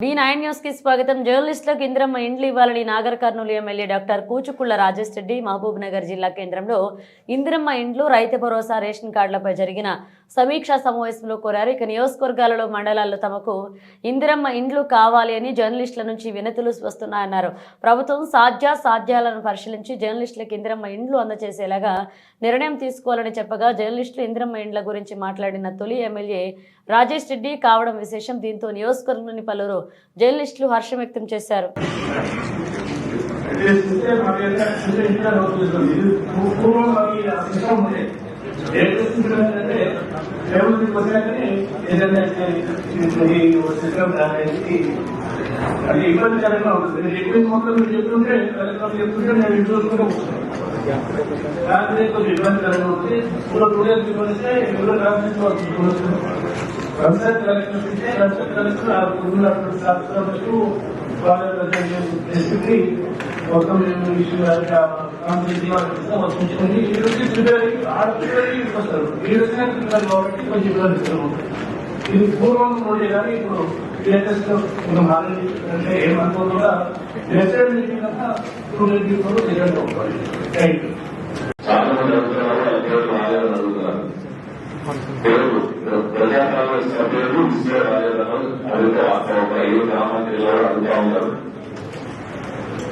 మీ nine న్యూస్కి స్వాగతం. జర్నలిస్టులకు ఇంద్రమ్మ ఇండ్లు ఇవ్వాలని నాగర్ కర్నూలు ఎమ్మెల్యే డాక్టర్ కూచుకుళ్ళ రాజేష్ రెడ్డి మహబూబ్ నగర్ జిల్లా కేంద్రంలో ఇందిరమ్మ ఇండ్లు రైతు భరోసా రేషన్ కార్డులపై జరిగిన సమీక్షా సమావేశంలో కోరారు. ఇక నియోజకవర్గాలలో మండలాల్లో తమకు ఇందిరమ్మ ఇండ్లు కావాలి అని జర్నలిస్టుల నుంచి వినతులు వస్తున్నాయన్నారు. ప్రభుత్వం సాధ్య సాధ్యాలను పరిశీలించి జర్నలిస్టులకు ఇందిరమ్మ ఇండ్లు అందజేసేలాగా నిర్ణయం తీసుకోవాలని చెప్పగా జర్నలిస్టులు ఇందిరమ్మ ఇండ్ల గురించి మాట్లాడిన తొలి ఎమ్మెల్యే రాజేష్ రెడ్డి కావడం విశేషం. దీంతో నియోజకవర్గంలోని పలువురు జర్నలిస్టులు హర్షం వ్యక్తం చేశారు. అది ఇబ్బందికరంగా ఉంటుంది నేను చెప్పింది మొత్తం మీరు చెప్తుంటే చెప్తుంటే నేను ఇంట్లో దాని కొంచెం ఇబ్బందికరంగా ఉంటుంది ఇప్పుడు టూ డేస్ ఇబ్బందిస్తే ఇందులో రాష్ట్రం కన్సల్ట్ కలెక్టర్ ఇస్తే ఆ ఉన్నటువంటి శాస్త్రాలకు వాళ్ళ మొత్తం ఇష్యూ కాంపిటీ ఉంచుకొని ఆడపిల్లలకి వస్తారు ఈ వచ్చిన పిల్లలు కాబట్టి కొంచెం ఇబ్బంది ఇది పూర్వం ఉండే కానీ ఇప్పుడు లేటెస్ట్ కొంచెం మారింది అంటే ఏమనుకోకుండా నెక్స్ట్ మీటింగ్ కన్నా కూడా థ్యాంక్ యూ చాలా మంది అడుగుతున్నారు వాళ్ళ పేరు రాలేదని అడుగుతున్నారు పేరు ప్రజాపాలన సభ్యులు ఇస్తే రాలేదని అడుగుతా వాస్తవం ఏ గ్రామానికి వెళ్ళారో అడుగుతా ఉన్నారు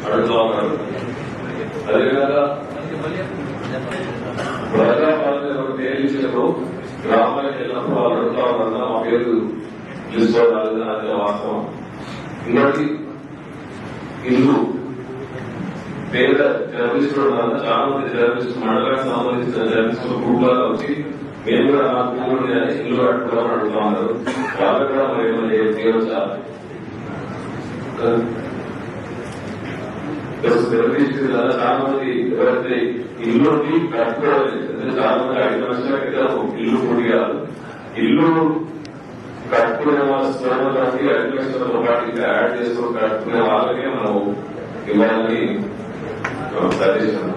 అడుగుతా ఉన్నారు అదేవిధంగా ప్రజాపాలన ఎవరు పేరు ఇచ్చినప్పుడు గ్రామానికి వెళ్ళినప్పుడు వాళ్ళు అడుగుతా ఉన్నారు "నా మా పేరు లిస్ట్ రాలేదని అదే వాస్తవం ఇంకోటి ఇల్లు పేద జర్నలిస్టులు ఉన్నారు చాలా మంది జర్నలిస్టులు మండలానికి సంబంధించిన జర్నలిస్టులు గ్రూప్లలో వచ్చి మేము కూడా మా భూములు ఇల్లు కట్టుకోవాలని అడుగుతా ఉన్నారు. వాళ్ళకు కూడా మరి ఏమైనా చేయ- చేయవచ్చా చాలా మంది ఎవరైతే ఇల్లు కట్టుకోవాలి చాలా మంది ఐదు లక్షల క్రితం ఇల్లు పూర్తి ఇల్లు కట్టుకునే వాళ్ళ స్థలంలోకి ఐదు లక్షలతో పాటు యాడ్ చేసుకుని కట్టుకునే వాళ్ళకే మనం ఇవ్వాలని సజెషన్.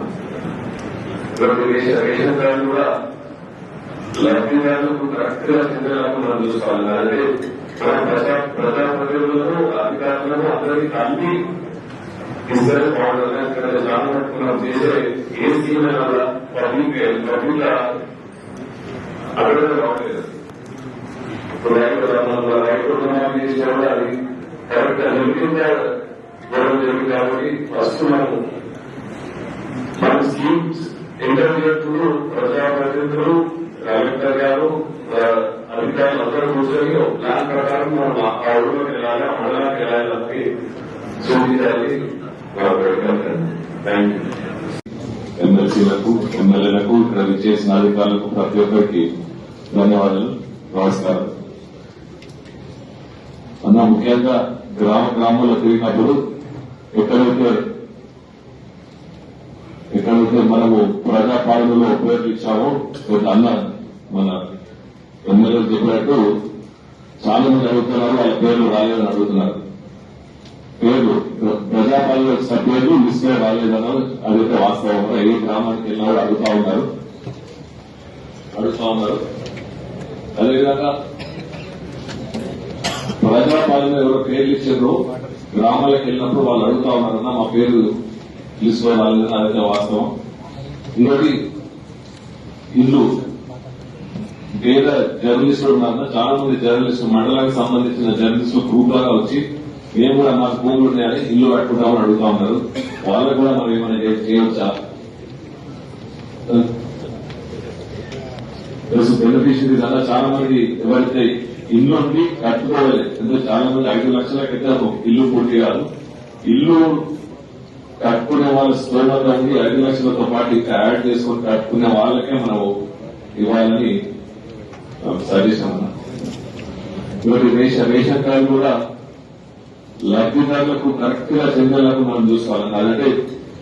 రేషన్ కార్డు కూడా లబ్ధిదారులకు కరెక్ట్గా మనం చూసుకోవాలి అంటే మన ప్రజా ప్రజాప్రతినిధులను అధికారులను అందరికీ కలిపి ఇద్దరు బాగుండాలి మనం చేసే ఏ స్కీమ్ అయినా పబ్లిక్ పబ్లిక్ ఇప్పుడు రైతు రుణమాఫీ చేసినా కూడా అది కరెక్ట్ జరిగిందా జరిగింది కాబట్టి ఫస్ట్ మనం మన స్కీమ్స్ ప్రజాప్రతినిధులు కలెక్టర్ గారు ఆ, అధికారులు అందరూ దాని ప్రకారం మనం ఆ ఆ ఊళ్ళోకి వెళ్ళాలి ఆ మండలానికి వెళ్ళాలని సూచించాలి ఎమ్మెల్సీలకు ఎమ్మెల్యేలకు ఇక్కడ విచ్చేసిన అధికారులకు ప్రతి ఒక్కరికి ధన్యవాదాలు. నమస్కారం. అన్న ముఖ్యంగా గ్రామ గ్రామంలో తిరిగినప్పుడు ఎక్కడైతే ఎక్కడైతే మనము ప్రజాపాలనలో ఉపయోగించామో అన్న మన ఎమ్మెల్యే చెప్పినట్టు చాలా మంది అడుగుతున్నారు వాళ్ళ పేర్లు రాలేదని అడుగుతున్నారు. పేర్లు ప్రజాపాలన సభ్యులు పేర్లు లిస్ట్ రాలేదన్నారు అదైతే వాస్తవం. ఏ గ్రామానికి వెళ్ళినా కూడా అడుగుతా ఉన్నారు. అడుగుతా ఉన్నారు. అదేవిధంగా ప్రజాపాలన ఎవరో పేర్లు ఇచ్చారో గ్రామాలకు వెళ్ళినప్పుడు వాళ్ళు అడుగుతా ఉన్నారన్నా మా పేరు లిస్ట్ రాలేదని అదైతే వాస్తవం. ఇంకోటి ఇల్లు. వేరే జర్నలిస్టులు ఉన్నారు. చాలా మంది జర్నలిస్టులు మండలానికి సంబంధించిన జర్నలిస్టులు గ్రూప్ లాగా వచ్చి మేము కూడా మాకు భూములు ఉన్నాయని ఇల్లు కట్టుకుంటామని అడుగుతా ఉన్నారు. వాళ్ళకు కూడా మనం ఏమైనా చేయవచ్చా? తెలుసు బెనిఫిషరీస్ అలా చాలా మంది ఎవరైతే ఇల్లు ఉండి కట్టుకోవాలి ఎందుకంటే చాలా మంది ఐదు లక్షల క్రితం ఇల్లు పూర్తి కాదు. ఇల్లు కట్టుకునే వాళ్ళ స్తోమత ఉంది ఐదు లక్షలతో పాటు యాడ్ చేసుకొని కట్టుకునే వాళ్ళకే మనం ఇవ్వాలని సజెషన్ అన్న ఇంకోటి రేషన్ రేషన్ కార్డు కూడా లబ్ధిదారులకు కరెక్ట్గా చెందేలాగా మనం చూసుకోవాలి. అదంటే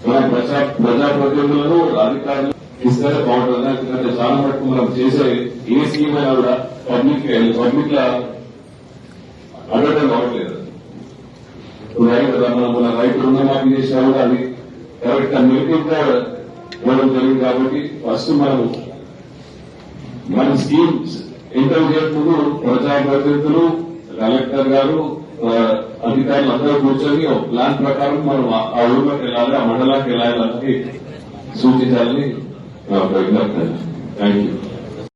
మన ప్రజా ప్రజాప్రతినిధులను అధికారులు ఇస్తేనే బాగుంటుంది. ఎందుకంటే చాలా మటుకు మనం చేసే ఏ స్కీమ్ అయినా కూడా పబ్లిక్ పబ్లిక్ లా అడగడం కావట్లేదు ఇప్పుడు రైతు మనం మన రైతు రుణమాఫీ చేసినా కూడా అది కరెక్ట్గా మిలిటరీగా ఇవ్వడం జరిగింది కాబట్టి ఫస్ట్ మనం మన స్కీమ్స్ ఇంటర్వ్యూ ప్రజాప్రతినిధులు కలెక్టర్ గారు అధికారులు అందరూ కూర్చొని ప్లాన్ ప్రకారం మనం ఆ- ఆ ఊర్లోకి వెళ్ళాలి ఆ మండలానికి వెళ్ళాలి వెళ్ళాలని సూచించాలని నా థ్యాంక్ యూ